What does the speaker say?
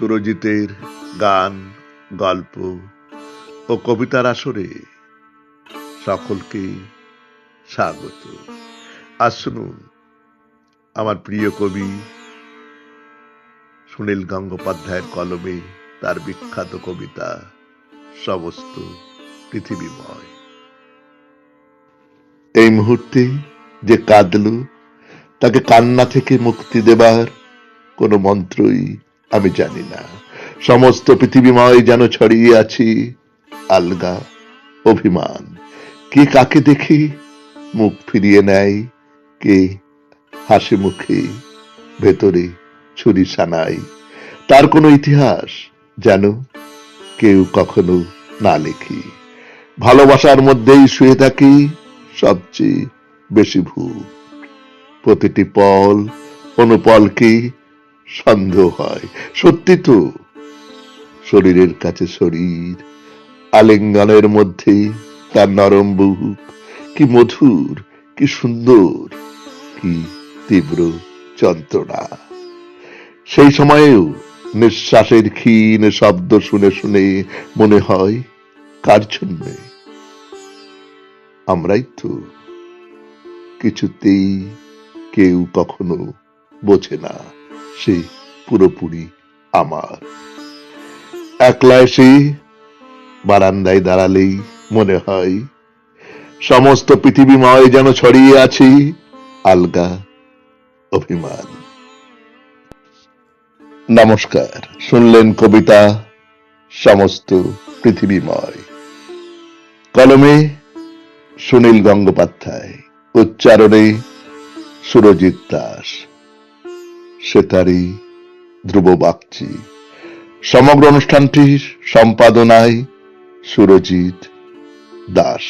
সুরজিতের গান, গল্প ও কবিতার আসরে সকলকে স্বাগত। আজ শুনুন আমার প্রিয় কবি সুনীল গঙ্গোপাধ্যায়ের কলমে তার বিখ্যাত কবিতা সমস্ত পৃথিবীময়। এই মুহূর্তে যে কাঁদল, তাকে কান্না থেকে মুক্তি দেবার কোনো মন্ত্রই আমি জানি না। সমস্ত পৃথিবীময় যেন ছড়িয়ে আছি, আলগা অভিমান। কে কাকে দেখি, মুখ ফিরিয়ে নেয়, কে হাসি মুখে ভেতরে ছুরি সানাই তার কোনো ইতিহাস যেন কেউ কখনো না লেখি। ভালোবাসার মধ্যেই শুয়ে থাকি, সবচেয়ে বেশি ভূত প্রতিটি পল, অনুপলকে সন্দেহ হয়। সত্যি তো, শরীরের কাছে শরীর, আলিঙ্গনের মধ্যে তার নরম বুক, কি মধুর, কি সুন্দর, কি তীব্র যন্ত্রণা। সেই সময়েও নিঃশ্বাসের ক্ষীণ শব্দ শুনে শুনে মনে হয়, কার জন্যে? আমরাই তো কিছুতেই কেউ কখনো বোঝে না। সে পুরোপুরি আমার। একলা এসে বারান্দায় দাঁড়ালেই মনে হয় সমস্ত পৃথিবীময় যেন ছড়িয়ে আছে আলগা অভিমান। নমস্কার, শুনলেন কবিতা সমস্ত পৃথিবীময় কলমে সুনীল গঙ্গোপাধ্যায়, উচ্চারণে সুরজিৎ দাস। সেতারি ধ্রুব বাগচি সমগ্র অনুষ্ঠানটির সম্পাদনায় সুরজিৎ দাস।